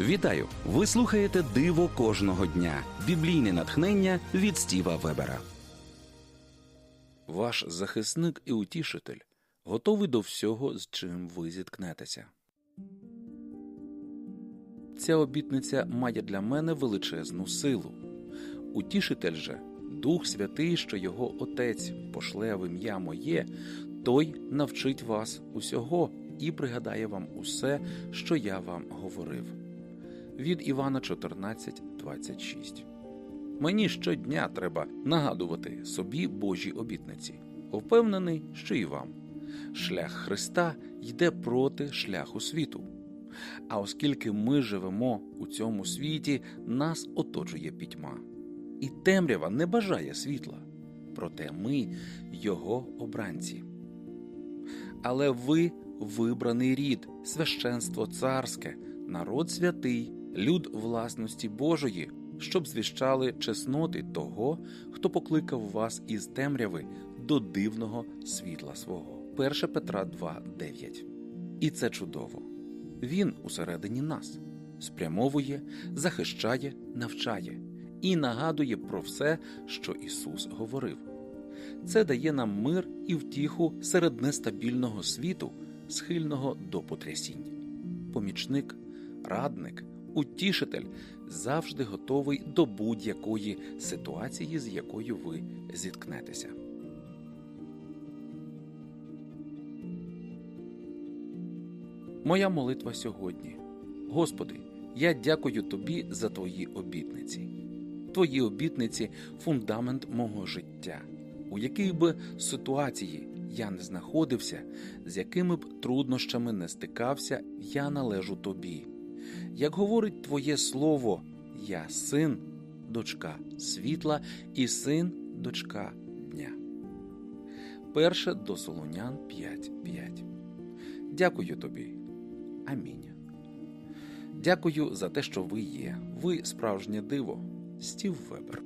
Вітаю! Ви слухаєте Диво кожного дня. Біблійне натхнення від Стіва Вебера. Ваш захисник і утішитель готовий до всього, з чим ви зіткнетеся. Ця обітниця має для мене величезну силу. Утішитель же, Дух Святий, що його Отець пошле в ім'я моє, той навчить вас усього і пригадає вам усе, що я вам говорив. Від Івана 14.26 Мені щодня треба нагадувати собі Божі обітниці. Впевнений, що і вам. Шлях Христа йде проти шляху світу. А оскільки ми живемо у цьому світі, нас оточує пітьма. І темрява не бажає світла, проте ми його обранці. Але ви вибраний рід, священство царське, народ святий, люд власності Божої, щоб звіщали чесноти того, хто покликав вас із темряви до дивного світла свого. 1 Петра 2,9 І це чудово. Він усередині нас спрямовує, захищає, навчає і нагадує про все, що Ісус говорив. Це дає нам мир і втіху серед нестабільного світу, схильного до потрясінь. Помічник, радник, утішитель завжди готовий до будь-якої ситуації, з якою ви зіткнетеся. Моя молитва сьогодні. Господи, я дякую Тобі за Твої обітниці. Твої обітниці фундамент мого життя, у якій би ситуації я не знаходився, з якими б труднощами не стикався, я належу тобі. Як говорить Твоє Слово, я син, дочка світла і син, дочка дня. Перше до Солонян 5.5. Дякую тобі. Амінь. Дякую за те, що ви є. Ви справжнє диво. Стів Вебер.